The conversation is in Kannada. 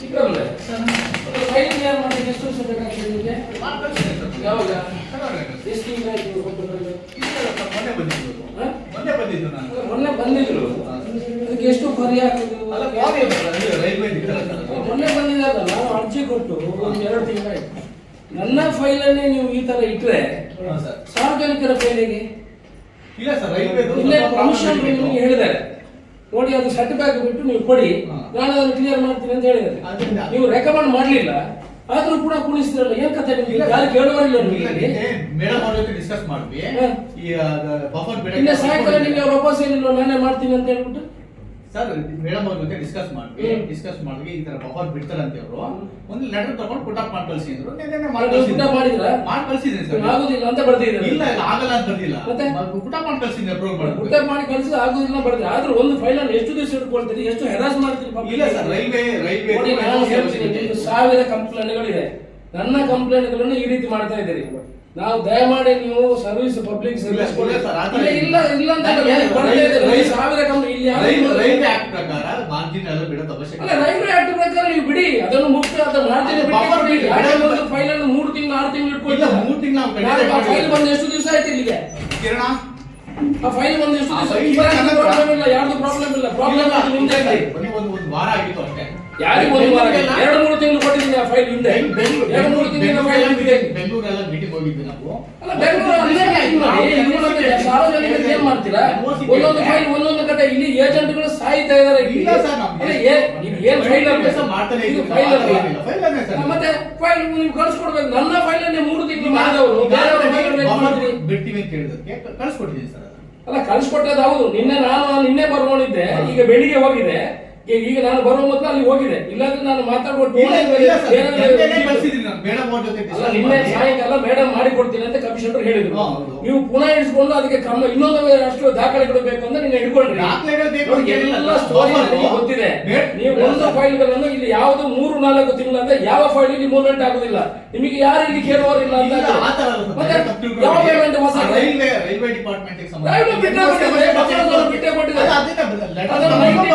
ಚಿಕ್ಕವರಲ್ಲೇ ಫೈಲ್ ಕ್ಲಿಯರ್ ಮಾಡಿ ಎಷ್ಟು ವರ್ಷ ಬೇಕಾಗ್ತದೆ ನಿಮಗೆ? ಯಾವಾಗ? ಎಷ್ಟು ತಿಂಗಳಾಯ್ತು ಒಬ್ಬರಲ್ಲಿ? ಮೊನ್ನೆ ಬಂದಿದ್ದು? ಮೊನ್ನೆ ಬಂದಿದ್ದು ನಾನು ಮೊನ್ನೆ ಬಂದಿದ್ರು. ಅದಕ್ಕೆ ಎಷ್ಟು ಪರಿ ಹಾಕಿದ್ರು ಅಲ್ಲ ರೈಲ್ವೆ ಮೊನ್ನೆ ಬಂದಿದ್ದಲ್ಲ ನಾನು ಅರ್ಜಿ ಕೊಟ್ಟು ಒಂದು ಎರಡು ತಿಂಗಳಾಯ್ತು. ನನ್ನ ಫೈಲನ್ನೇ ನೀವು ಈ ತರ ಇಟ್ಟರೆ ಸರ್. ಸಾರ್ವಜನಿಕರ ಫೈಲಿಗೆ? ಇಲ್ಲ ಸರ್ ರೈಲ್ವೆ ಇಲ್ಲೇ ಕಮಿಷನ್ ಹೇಳಿದ್ದಾರೆ. ನೋಡಿ ಅದು ಸರ್ಟಿಫಿಕೇಟ್ ಬಿಟ್ಟು ನೀವು ಕೊಡಿ. ನಾನು ಅದನ್ನು ಕ್ಲಿಯರ್ ಮಾಡ್ತೀನಿ ಅಂತ ಹೇಳಿದ್ರೆ ಅದರಿಂದ- ನೀವು ರೆಕಮೆಂಡ್ ಮಾಡಲಿಲ್ಲ. ಆದ್ರೂ ಕೂಡ ಕುಣಿಸ್ತಿರಲ್ಲ ಏನ್ ಕಥೆ ನಿಮ್ಗೆ ಯಾರು ಕೇಳುವರಿಲ್ಲ ನಿಮಗೆ ಮೇಡಮ್ ಅವ್ರ ಜೊತೆ ಡಿಸ್ಕಸ್ ಮಾಡ್ವಿ. ಈ ಬಫರ್ ಇಲ್ಲ ಸಾಯಂಕಾಲ ನಿಮಗೆ ವಾಪಸ್ ಏನಿಲ್ಲ ನಾನೇ ಮಾಡ್ತೀನಿ ಅಂತ ಹೇಳ್ಬಿಟ್ಟು? ಸರ್ ಮೇಡಮ್ ಅವ್ರ ಜೊತೆ ಡಿಸ್ಕಸ್ ಮಾಡ್ವಿ ಡಿಸ್ಕಸ್ ಮಾಡ್ವಿ ಈ ತರ ಬಫರ್ ಬಿಡ್ತಾರಂತೆ ಅವರು ಒಂದು ಲೆಟರ್ ತಗೊಂಡು ಪುಟಪ್ ಮಾಡಿ ಕಳ್ಸಿದ್ರು. ಮಾಡಿ ಪುಟ ಮಾಡಿದ್ರಾ? ಸರ್ ಆಗುದಿಲ್ಲ ಅಂತ ಬರ್ತಿದ್ರು ಇಲ್ಲ ಇಲ್ಲ ಆಗಲ್ಲ ಅಂತ ಬರ್ದಿಲ್ಲ. ಮತ್ತೆ? ಪುಟಪ್ ಮಾಡಿ ಕಳ್ಸಿದ್ದೀನಿ ಅಪ್ರೂವ್ ಮಾಡಿ. ಮಾಡಿ ಕಳಿಸಿದ್ರೆ ಆಗುದಿಲ್ಲ ಬರ್ದಿಲ್ಲ ಆದ್ರೂ ಒಂದು ಫೈಲ್ ಅನ್ನು ಎಷ್ಟು ದಿವಸ ಇಟ್ಕೊಳ್ತೀರಿ ಎಷ್ಟು ಹೆರಾಸ್ ಮಾಡ್ತೀರಿ? ಇಲ್ಲ ಸರ್ ರೈಲ್ವೆ ರೈಲ್ವೆ ಸಾವಿರ ಕಂಪ್ಲೇಂಟ್ಗಳಿದೆ ನನ್ನ ಕಂಪ್ಲೇಂಟ್ಗಳನ್ನು ಈ ರೀತಿ ಮಾಡ್ತಾ ಇದ್ದೀರಿ. ನಾವು ದಯಮಾಡಿ ನೀವು ಸರ್ವಿಸ್ ಪಬ್ಲಿಕ್ ಸರ್ವಿಸ್ ಇಲ್ಲ, ಇಲ್ಲ ಅಂತ ಸಾವಿರ ಕಂಪ್ನಿ ಇಲ್ಲಿ ರೈಲ್ವೆ ಆಕ್ಟ್ ಪ್ರಕಾರ ಮಾರ್ಜಿನ್ ಎಲ್ಲ ಬಿಡೋದು ಅವಶ್ಯಕ ರೈಲ್ವೆ ಆಕ್ಟ್ ಪ್ರಕಾರ ನೀವು ಬಿಡಿ. ಅದನ್ನು ಮುಕ್ತ ಅದು ಬಿಡಿ. ಒಂದು ಫೈಲ್ ಅನ್ನು ಮೂರು ತಿಂಗಳು ಆರು ತಿಂಗಳು ಇಟ್ಕೊಂಡು ಮೂರು ತಿಂಗಳು ಫೈಲ್. ಬಂದು ಎಷ್ಟು ದಿವಸ ಆಯ್ತು ಇಲ್ಲಿಗೆ? ಕಿರಣ? ಆ ಫೈಲ್ ಬಂದು ಎಷ್ಟು ದಿವಸ ಪ್ರಾಬ್ಲಮ್ ಇಲ್ಲ ಯಾರ್ದು ಪ್ರಾಬ್ಲಮ್ ಇಲ್ಲ. ಪ್ರಾಬ್ಲಮ್ ಒಂದು ವಾರ ಆಗಿತ್ತು ಅಷ್ಟೇ. ಯಾರಿಗೂ ಒಂದು ವಾರ ಎರಡು ಮೂರು ತಿಂಗಳು ಕೊಟ್ಟಿದ್ದೀನಿ ಹಿಂದೆ ಎರಡು ಮೂರು ಬೆಂಗಳೂರೆಲ್ಲ ಮೀಟಿಂಗ್ ಹೋಗಿದ್ವಿ ನಾವು? ಅಲ್ಲ ಏನ್ ಮಾಡ್ತೀರಾ? ಒಂದೊಂದು ಫೈಲ್ ಒಂದೊಂದು ಕಡೆ ಇಲ್ಲಿ ಏಜೆಂಟ್ಗಳು ಸಾಯ್ತಾ ಇದಾರೆ ಇಲ್ಲಿ. ಸರ್, ಏನ್ ಫೈಲ್ ಇದು ಫೈಲ್. ಮತ್ತೆ ಫೈಲ್ ನೀವು ಕಳ್ಸಿಕೊಡ್ಬೇಕು. ನನ್ನ ಫೈಲ್ ಮೂರು ತಿಂಗಳು ಮಾಡಿದವರು. ಬೇರೆಯವ್ರ ಫೈಲ್ ಅನ್ನು ಏನ್ ಮಾಡ್ತೀರಿ? ಬಿಡ್ತೀವಿ ಅಂತ ಹೇಳಿದಕ್ಕೆ ಕಳ್ಸ್ಕೊಟ್ಟಿದ್ದೀನಿ ಸರ್ ಅಲ್ಲ ಕಳ್ಸಿಕೊಟ್ಟದ್ದು ಹೌದು. ನಿನ್ನೆ ನಾನು ನಿನ್ನೆ ಬರ್ಕೊಂಡಿದ್ದೆ. ಈಗ ಬೆಳಿಗ್ಗೆ ಹೋಗಿದೆ. ಈಗ- ಈಗ ನಾನು ಬರುವ ಮೊದಲು ಅಲ್ಲಿ ಹೋಗಿದೆ. ಇಲ್ಲಾಂದ್ರೆ ನಾನು ಮಾತಾಡ್ಬಿಟ್ಟು ಬೇರೆ-. ಸಾಯಂಕಾಲ ಮೇಡಮ್ ಮಾಡಿಕೊಡ್ತೀನಿ ಅಂತ ಕಮಿಷನರ್ ಹೇಳಿದ್ರು. ನೀವು ಪುನಃ ಇಳಿಸ್ಕೊಂಡು ಅದಕ್ಕೆ ಕ್ರಮ ಇನ್ನೊಂದು ಅಷ್ಟು ದಾಖಲೆ ಬೇಕು ಅಂತ ನೀವು ಹಿಡ್ಕೊಂಡ್ರಿ. ಬೇಡ. ನೀವು ಒಂದು ಫೈಲ್ಗಳನ್ನು ಇಲ್ಲಿ ಯಾವುದು ಮೂರು ನಾಲ್ಕು ತಿಂಗಳಂದ್ರೆ ಯಾವ ಫೈಲ್ ಇಲ್ಲಿ ಮೂವ್ಮೆಂಟ್ ಆಗುದಿಲ್ಲ. ನಿಮಗೆ ಯಾರು ಇಲ್ಲಿ ಕೇಳುವವರಿಲ್ಲ ಅಂತ ಯಾವ ಪೇಮೆಂಟ್ ಹೊಸ ರೈಲ್ವೆ ರೈಲ್ವೆ ಡಿಪಾರ್ಟ್ಮೆಂಟ್ ಕೊಟ್ಟಿಲ್ಲ ಬಿಟ್ಟೇ ಕೊಟ್ಟಿದ್ದಾರೆ. ಅದನ್ನು ನೈನ್ಟೀನ್